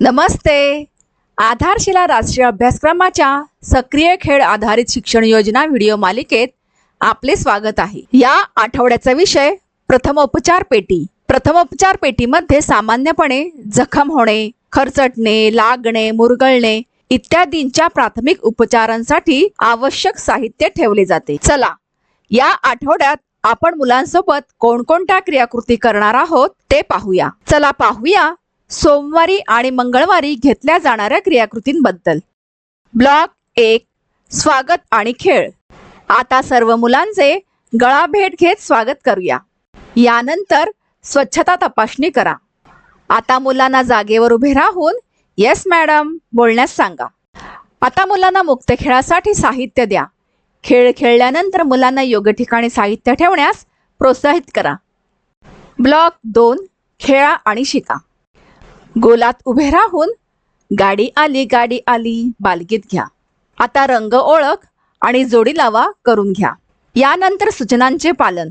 नमस्ते. आधारशिला राष्ट्रीय अभ्यासक्रमाच्या सक्रिय खेळ आधारित शिक्षण योजना व्हिडिओ मालिकेत आपले स्वागत आहे. या आठवड्याचा विषय प्रथमोपचार पेटी. प्रथमोपचार पेटीमध्ये सामान्यपणे जखम होणे खरचटणे लागणे मुरगळणे इत्यादींच्या प्राथमिक उपचारांसाठी आवश्यक साहित्य ठेवले जाते. चला या आठवड्यात आपण मुलांसोबत कोणकोणत्या क्रियाकृती करणार आहोत ते पाहूया. चला पाहूया सोमवारी आणि मंगळवारी घेतल्या जाणाऱ्या क्रियाकृतींबद्दल. ब्लॉक एक स्वागत आणि खेळ. आता सर्व मुलांचे गळा भेट घेत स्वागत करूया. यानंतर स्वच्छता तपासणी करा. आता मुलांना जागेवर उभे राहून येस मॅडम बोलण्यास सांगा. आता मुलांना मुक्त खेळासाठी साहित्य द्या. खेळ खेळल्यानंतर मुलांना योग्य ठिकाणी साहित्य ठेवण्यास प्रोत्साहित करा. ब्लॉक दोन खेळा आणि शिका. गोलात उभे राहून गाडी आली गाडी आली बालगीत घ्या. आता रंग ओळख आणि जोडी लावा करून घ्या. यानंतर सूचनांचे पालन.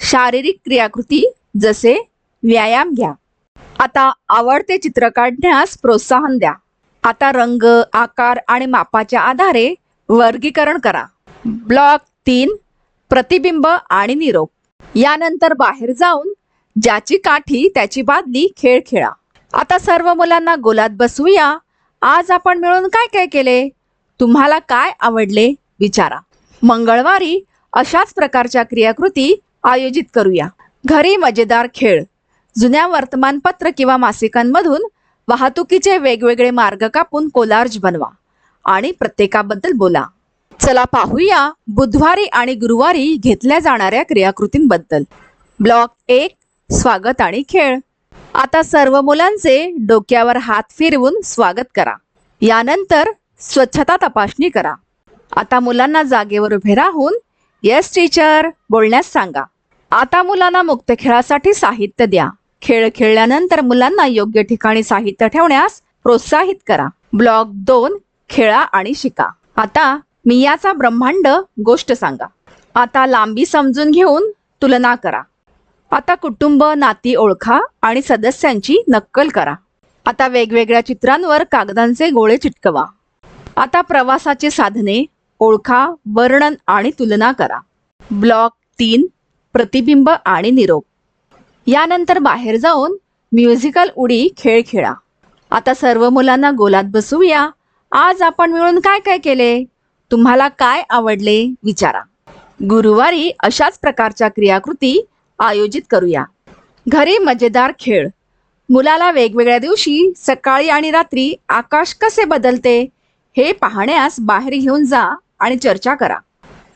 शारीरिक क्रियाकृती जसे व्यायाम घ्या. आता आवडते चित्र काढण्यास प्रोत्साहन द्या. आता रंग आकार आणि मापाच्या आधारे वर्गीकरण करा. ब्लॉक तीन प्रतिबिंब आणि निरोप. यानंतर बाहेर जाऊन ज्याची काठी त्याची बादली खेळ खेळा. आता सर्व मुलांना गोलात बसवूया. आज आपण मिळून काय काय केले? तुम्हाला काय आवडले? विचारा. मंगळवारी अशाच प्रकारच्या क्रियाकृती आयोजित करूया. घरी मजेदार खेळ. जुन्या वर्तमानपत्र किंवा मासिकांमधून वाहतुकीचे वेगवेगळे मार्ग कापून कोलार्ज बनवा आणि प्रत्येकाबद्दल बोला. चला पाहूया बुधवारी आणि गुरुवारी घेतल्या जाणाऱ्या क्रियाकृतींबद्दल. ब्लॉक एक स्वागत आणि खेळ. आता सर्व मुलांचे डोक्यावर हात फिरवून स्वागत करा. यानंतर स्वच्छता तपासणी करा. आता मुलांना जागेवर उभे राहून येस टीचर बोलण्यास सांगा. आता मुलांना मुक्त खेळासाठी साहित्य द्या. खेळ खेळल्यानंतर मुलांना योग्य ठिकाणी साहित्य ठेवण्यास प्रोत्साहित करा. ब्लॉक दोन खेळा आणि शिका. आता मियाचा ब्रह्मांड गोष्ट सांगा. आता लांबी समजून घेऊन तुलना करा. आता कुटुंब नाती ओळखा आणि सदस्यांची नक्कल करा. आता वेगवेगळ्या चित्रांवर कागदांचे गोळे चिटकवा. आता प्रवासाचे साधने ओळखा वर्णन आणि तुलना करा. ब्लॉक तीन प्रतिबिंब आणि निरोप. यानंतर बाहेर जाऊन म्युझिकल उडी खेळ खेळा. आता सर्व मुलांना गोलात बसूया आज आपण मिळून काय काय केले? तुम्हाला काय आवडले? विचारा. गुरुवारी अशाच प्रकारच्या क्रियाकृती आयोजित करूया. घरी मजेदार खेळ. मुलाला वेगवेगळ्या दिवशी सकाळी आणि रात्री आकाश कसे बदलते हे पाहण्यास बाहेर घेऊन जा आणि चर्चा करा.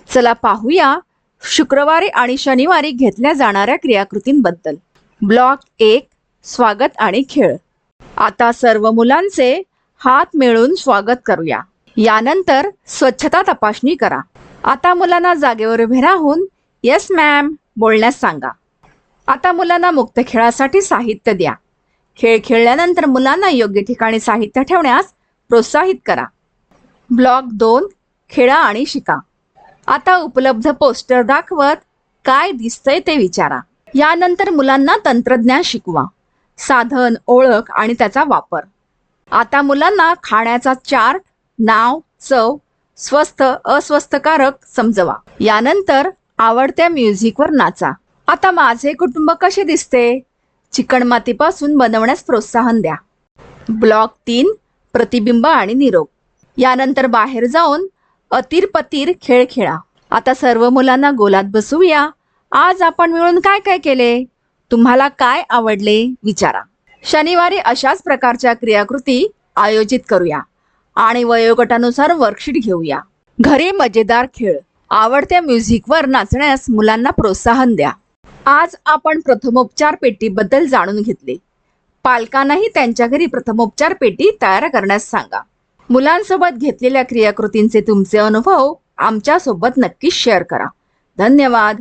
चला पाहूया शुक्रवारी आणि शनिवारी घेतल्या जाणाऱ्या क्रियाकृतींबद्दल. ब्लॉक एक स्वागत आणि खेळ. आता सर्व मुलांचे हात मिळून स्वागत करूया. यानंतर स्वच्छता तपासणी करा. आता मुलांना जागेवर उभे राहून येस मॅम बोलण्यास सांगा. आता मुलांना मुक्त खेळासाठी साहित्य द्या. खेळ खेळल्यानंतर मुलांना योग्य ठिकाणी साहित्य ठेवण्यास प्रोत्साहित करा. ब्लॉक दोन खेळा आणि शिका. आता उपलब्ध पोस्टर दाखवत काय दिसतंय ते विचारा. यानंतर मुलांना तंत्रज्ञान शिकवा. साधन ओळख आणि त्याचा वापर. आता मुलांना खाण्याचा चार्ट नाव चव स्वस्थ अस्वस्थकारक समजवा. यानंतर आवडत्या म्युझिकवर नाचा. आता माझे कुटुंब कसे दिसते? चिकणमातीपासून बनवण्यास प्रोत्साहन द्या. ब्लॉक तीन प्रतिबिंब आणि निरोप. यानंतर बाहेर जाऊन अतिर पतीर खेळ खेळा. आता सर्व मुलांना गोलात बसवूया. आज आपण मिळून काय काय केले? तुम्हाला काय आवडले? विचारा. शनिवारी अशाच प्रकारच्या क्रियाकृती आयोजित करूया. आणि वयोगटानुसार वर्कशीट घेऊया. घरी मजेदार खेळ. आवडत्या म्युझिकवर नाचण्यास मुलांना प्रोत्साहन द्या. आज आपण प्रथमोपचार पेटीबद्दल जाणून घेतले. पालकांनाही त्यांच्या घरी प्रथमोपचार पेटी तयार करण्यास सांगा. मुलांसोबत घेतलेल्या क्रियाकृतींचे तुमचे अनुभव आमच्यासोबत नक्कीच शेअर करा. धन्यवाद.